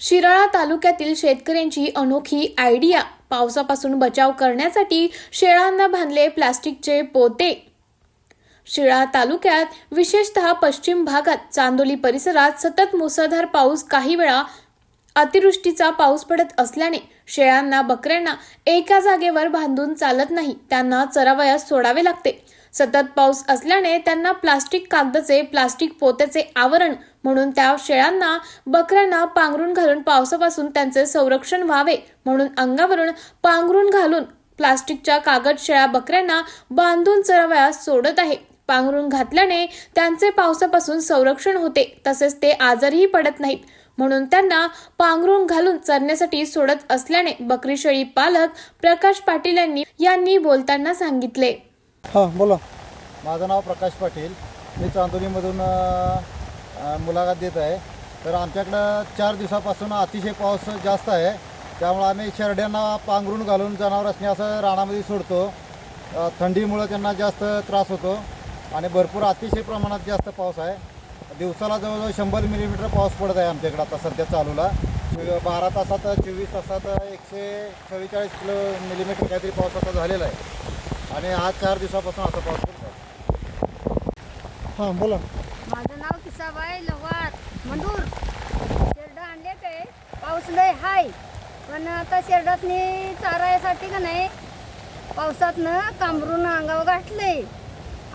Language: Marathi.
शिराळा तालुक्यातील शेतकऱ्यांची अनोखी आयडिया पावसापासून बचाव करण्यासाठी शेळांना बांधले प्लास्टिकचे पोते. शिळा तालुक्यात विशेषतः पश्चिम भागात चांदोली परिसरात सतत मुसळधार पाऊस काही वेळा अतिवृष्टीचा पाऊस पडत असल्याने शेळ्यांना बकऱ्यांना एका जागेवर बांधून चालत नाही त्यांना चरावयास सोडावे लागते. सतत पाऊस असल्याने त्यांना प्लास्टिक कागदाचे प्लास्टिक पोत्याचे आवरण म्हणून त्या शेळ्यांना बकऱ्यांना पांघरून घालून पावसापासून त्यांचे संरक्षण व्हावे म्हणून अंगावरून पांघरून घालून प्लास्टिकच्या कागद शेळ्या बकऱ्यांना बांधून चरावयास सोडत आहे. पांघरून घातल्याने त्यांचे पावसापासून संरक्षण होते तसेच ते आजारही पडत नाहीत. म्हणून त्यांना पांघरून घालून चरण्यासाठी सोडत असल्याने बकरी शेळी पालक प्रकाश पाटील यांनी यांनी बोलताना सांगितले. हां बोला. माझं नाव प्रकाश पाटील. मी चांदोलीमधून मुलाखत देत आहे. तर आमच्याकडं चार दिवसापासून अतिशय पाऊस जास्त आहे. त्यामुळं आम्ही शेरड्यांना पांघरून घालून जनावर असणे असं रानामध्ये सोडतो. थंडीमुळं त्यांना जास्त त्रास होतो. आणि भरपूर अतिशय प्रमाणात जास्त पाऊस आहे. दिवसाला जवळजवळ शंभर मिलीमीटर पाऊस पडत आहे आमच्याकडे आता सध्या चालूला. म्हणजे बारा तासात चोवीस तासात एकशे चव्वेचाळीस किलो मिलीमीटर काहीतरी पाऊस आता झालेला आहे. आणि आज चार दिवसापासून आता पाऊस पडतो हां बोला. माझं नाव किसाबाई लवार मंडूर. शेरडा आणले ते पाऊस लय हाय. पण आता शेरडातनी चारायसाठी का नाही पावसातनं कांबरून अंगावर गाठलंय